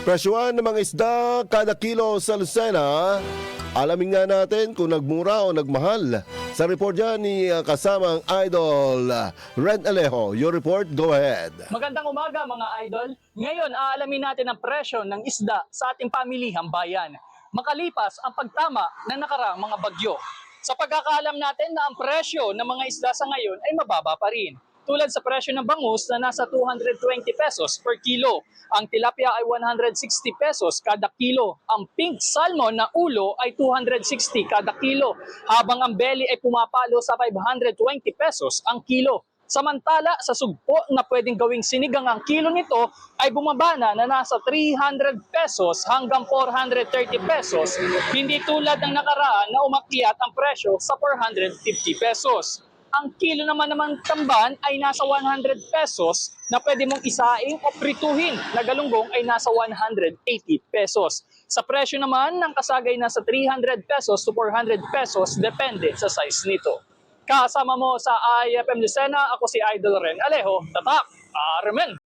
Presyuan ng mga isda kada kilo sa Lucena. Alamin nga natin kung nagmura o nagmahal. Sa report dyan ni uh, kasamang idol uh, Red Alejo. Your report, go ahead. Magandang umaga mga idol. Ngayon, aalamin natin ang presyo ng isda sa ating pamilihang bayan. Makalipas ang pagtama ng nakaraang mga bagyo. Sa pagkakaalam natin na ang presyo ng mga isda sa ngayon ay mababa pa rin. Tulad sa presyo ng bangus na nasa 220 pesos per kilo. Ang tilapia ay 160 pesos kada kilo. Ang pink salmon na ulo ay 260 kada kilo. Habang ang belly ay pumapalo sa 520 pesos ang kilo. Samantala, sa sugpo na pwedeng gawing sinigang ang kilo nito ay bumaba na na nasa 300 pesos hanggang 430 pesos. Hindi tulad ng nakaraan na umakyat ang presyo sa 450 pesos. Ang kilo naman naman tamban ay nasa 100 pesos na pwede mong isaing o prituhin na galunggong ay nasa 180 pesos. Sa presyo naman ng kasagay nasa 300 pesos to 400 pesos depende sa size nito. Kasama mo sa IFM Lucena, ako si Idol Ren Alejo. Tatak! Armen!